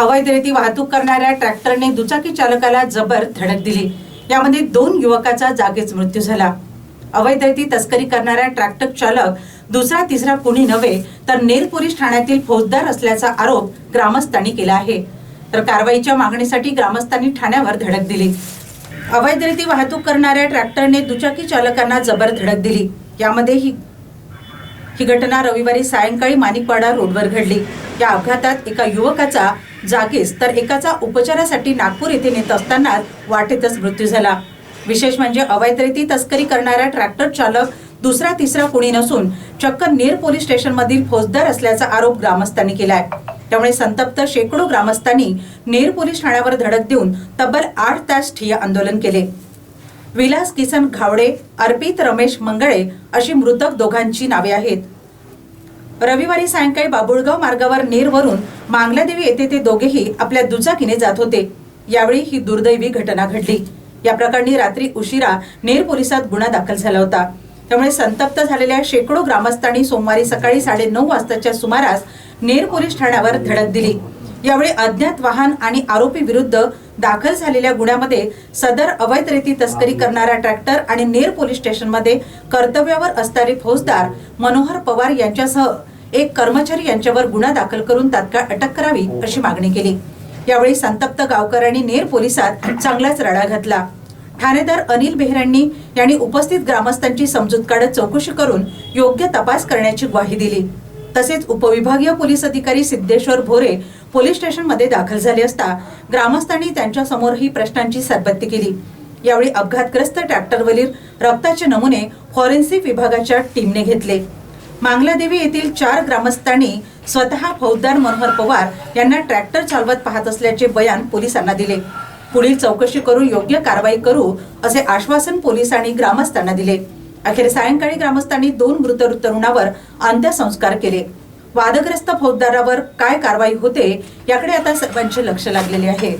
अवैध दरीती वाहतूक करणाऱ्या ट्रॅक्टरने दुचाकी चालकाला जबर धडक दिली. यामध्ये दोन युवकाचा जागीच मृत्यू झाला. अवैध रीती तस्करी करणाऱ्या ट्रॅक्टर चालक दुसरा तिसरा कुणी नव्हे तर नेर पोलीस ठाण्यातील फौजदार असल्याचा आरोप ग्रामस्थांनी केला आहे. तर कारवाईच्या मागणीसाठी ग्रामस्थांनी ठाण्यावर धडक दिली. अवैध रीती वाहतूक करणाऱ्या ट्रॅक्टरने दुचाकी चालकांना जबर धडक दिली. यामध्ये ही ही घटना रविवारी सायंकाळी माणिकवाडा रोडवर घडली. या अपघातात एका युवकाचा जागीच तर एकाचा उपचारासाठी नागपूर येथे नेत असताना वाटेतच मृत्यू झाला. विशेष म्हणजे अवैध रीती तस्करी करणारा ट्रॅक्टर चालक दुसरा तिसरा कुणी नसून चक्क नेर पोलीस स्टेशन मधील फौजदार असल्याचा आरोप ग्रामस्थांनी केलाय. त्यामुळे संतप्त शेकडो ग्रामस्थांनी नेर पोलीस ठाण्यावर धडक देऊन तब्बल आठ तास ठिय्या आंदोलन केले. विलास किसन घावडे अर्पित रमेश मंगळे अशी मृतक दोघांची नावे आहेत. रविवारी सायंकाळी बाबुळगाव मार्गावर नेरवरून मांगलादेवी येथे ते दोघेही आपल्या दुचाकीने जात होते. यावेळी ही दुर्दैवी घटना घडली. या प्रकरणी रात्री उशिरा नेर पोलिसात गुन्हा दाखल झाला होता. त्यामुळे संतप्त झालेल्या शेकडो ग्रामस्थांनी सोमवारी सकाळी साडे नऊ वाजताच्या सुमारास नेर पोलीस ठाण्यावर धडक दिली. यावेळी अज्ञात वाहन आणि आरोपी विरुद्ध दाखल झालेल्या गुन्ह्यामध्ये सदर अवैध रीती तस्करी करणारा ट्रॅक्टर आणि नेर पोलीस स्टेशनमध्ये कर्तव्यावर असणारे फौजदार मनोहर पवार यांच्यासह एक कर्मचारी यांच्यावर गुन्हा दाखल करून तात्काळ अटक करावी अशी मागणी केली. यावेळी संतप्त गावकऱ्यांनी नेर पोलिसात चांगलाच रडा घातला. ठाणेदार अनिल बेहरांनी यांनी उपस्थित ग्रामस्थांची समजूत काढत चौकशी करून योग्य तपास करण्याची ग्वाही दिली. तसेच उपविभागीय पोलीस अधिकारी सिद्धेश्वर भोरे पोलीस स्टेशनमध्ये दाखल झाले असता ग्रामस्थांनी त्यांच्या समोरही प्रश्नांची सरबत्ती केली. यावेळी अपघातग्रस्त ट्रॅक्टरवरील रक्ताचे नमुने फॉरेन्सिक विभागाच्या टीमने घेतले. मांगलादेवी येथील चार ग्रामस्थांनी स्वतः फौजदार मनोहर पवार यांना ट्रॅक्टर चालवत पाहत असल्याचे बयान पोलिसांना दिले. पुढील चौकशी करून योग्य कारवाई करू असे आश्वासन पोलिसांनी ग्रामस्थांना दिले. अखेर सायंकाळी ग्रामस्थांनी दोन मृत तरुणावर अंत्यसंस्कार केले. वादग्रस्त फौजदारावर काय कारवाई होते याकडे आता सर्वांचे लक्ष लागलेले आहे.